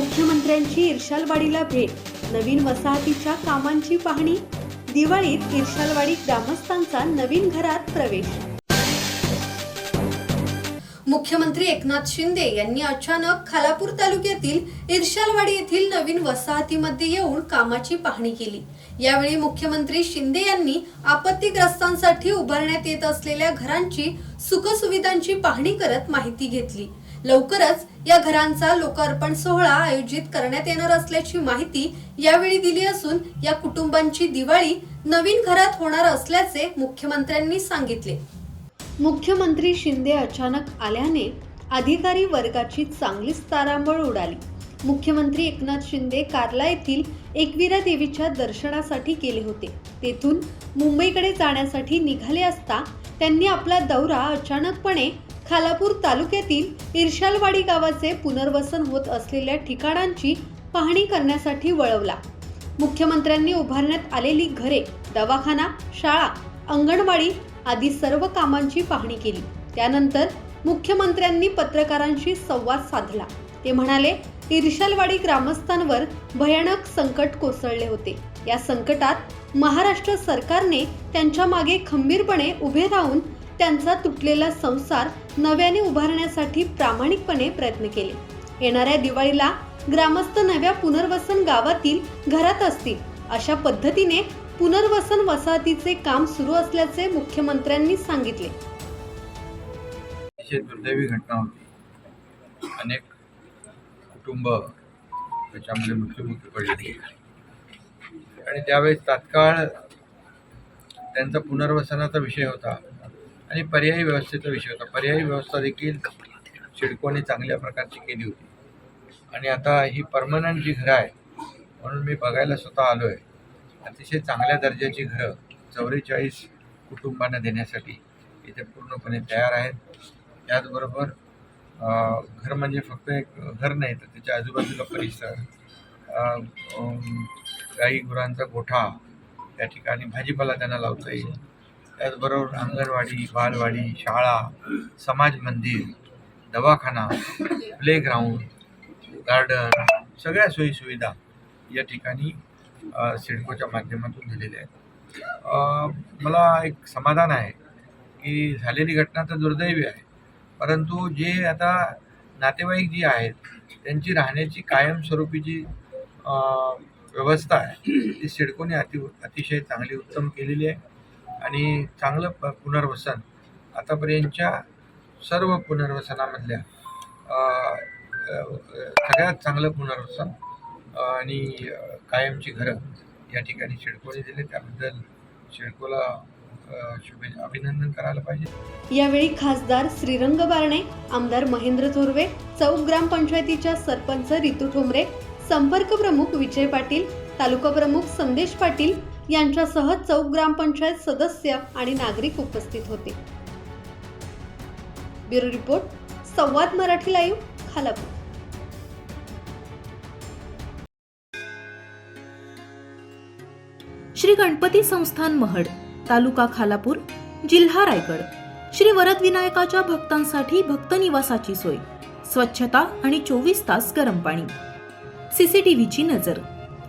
मुख्यमंत्र्यांची इर्शालवाडीला भेट. नवीन वसाहतीच्या कामांची पाहणी. दिवाळीत इर्शालवाडी ग्रामस्थांचा नवीन घरात प्रवेश. मुख्यमंत्री एकनाथ शिंदे यांनी अचानक खालापूर तालुक्यातील इर्शालवाडी येथील नवीन वसाहतीमध्ये येऊन कामाची पाहणी केली. यावेळी मुख्यमंत्री शिंदे यांनी आपत्तीग्रस्तांसाठी उभारण्यात येत असलेल्या घरांची सुखसुविधांची पाहणी करत माहिती घेतली. लवकरच या घरांचा लोकार्पण सोहळा आयोजित करण्यात येणार असल्याची माहिती यावेळी दिली असून या कुटुंबांची दिवाळी नवीन घरात होणार असल्याचे मुख्यमंत्र्यांनी सांगितले. मुख्यमंत्री शिंदे अचानक आल्याने अधिकारी वर्गाची चांगलीच तारांबळ उडाली. मुख्यमंत्री एकनाथ शिंदे कार्ला येथील एकविरा देवीच्या दर्शनासाठी गेले होते. तेथून मुंबईकडे जाण्यासाठी निघाले असता त्यांनी आपला दौरा अचानकपणे खालापूर तालुक्यातील इर्शालवाडी गावाचे पुनर्वसन होत असलेल्या ठिकाणांची पाहणी करण्यासाठी वळवला. मुख्यमंत्र्यांनी उभारण्यात आलेली घरे दवाखाना शाळा अंगणवाडी आदी सर्व कामांची पाहणी केली. त्यानंतर मुख्यमंत्र्यांनी पत्रकारांशी संवाद साधला. ते म्हणाले इर्शालवाडी ग्रामस्थांवर भयानक संकट कोसळले होते. या संकटात महाराष्ट्र सरकारने त्यांच्या मागे खंबीरपणे उभे राहून त्यांचा तुटलेला संसार नव्याने उभारण्यासाठी प्रामाणिकपणे प्रयत्न केले. येणाऱ्या दिवाळीला ग्रामस्थ नव्या पुनर्वसन गावातील घरात असतील अशा पद्धतीने पुनर्वसन वसाहतीचे काम सुरू असल्याचे मुख्यमंत्र्यांनी सांगितले. अतिशय दुर्दैवी घटना होती. अनेक कुटुंब त्याच्यामध्ये मृत्यूमुखी पडले आणि त्यावेळेस तात्काळ त्यांचा पुनर्वसनाचा विषय होता. आणि पर्यायी व्यवस्थेचा विषय होता. पर्यायी व्यवस्था देखील सिडकोने चांगल्या प्रकारची केली होती. आणि आता ही परमनंट जी घरं आहे म्हणून मी बघायला स्वतः आलो आहे अतिशय चांगल्या दर्जाची घरं चौवेचाळीस कुटुंबांना देण्यासाठी इथे पूर्णपणे तयार आहेत. त्याचबरोबर घर म्हणजे फक्त एक घर नाही तर त्याच्या आजूबाजूला परिसर गाई गुरांचा गोठा त्या ठिकाणी भाजीपाला त्यांना लावता येईल. त्याचबरोबर अंगणवाडी बालवाडी शाळा समाज मंदिर दवाखाना प्लेग्राऊंड गार्डन सगळ्या सोयीसुविधा या ठिकाणी सिडकोच्या माध्यमातून झालेल्या आहेत. मला एक समाधान आहे की झालेली घटना तर दुर्दैवी आहे. परंतु जे आता नातेवाईक जी आहेत त्यांची राहण्याची कायमस्वरूपी जी व्यवस्था आहे ती सिडकोने अति अतिशय चांगली उत्तम केलेली आहे. आणि चांगलं प पुनर्वसन. आतापर्यंतच्या सर्व पुनर्वसनामधल्या सगळ्यात चांगलं पुनर्वसन आणि कायमची घरं या ठिकाणी शिडकोने दिले. त्याबद्दल शिडकोला शुभे अभिनंदन करायला पाहिजे. यावेळी खासदार श्रीरंग बारणे आमदार महेंद्र थोरवे चौक ग्रामपंचायतीच्या सरपंच रितू ठोंबरे संपर्क प्रमुख विजय पाटील तालुका प्रमुख संदेश पाटील यांच्यासह चौक ग्रामपंचायत सदस्य आणि नागरिक उपस्थित होते. Bureau report Samvad Marathi live Khalapur. Shri Ganpati Sansthan Mahad taluka Khalapur जिल्हा रायगड. श्री वरद विनायकाच्या भक्तांसाठी भक्त निवासाची सोय. स्वच्छता आणि चोवीस तास गरम पाणी. सीसीटीव्हीची नजर.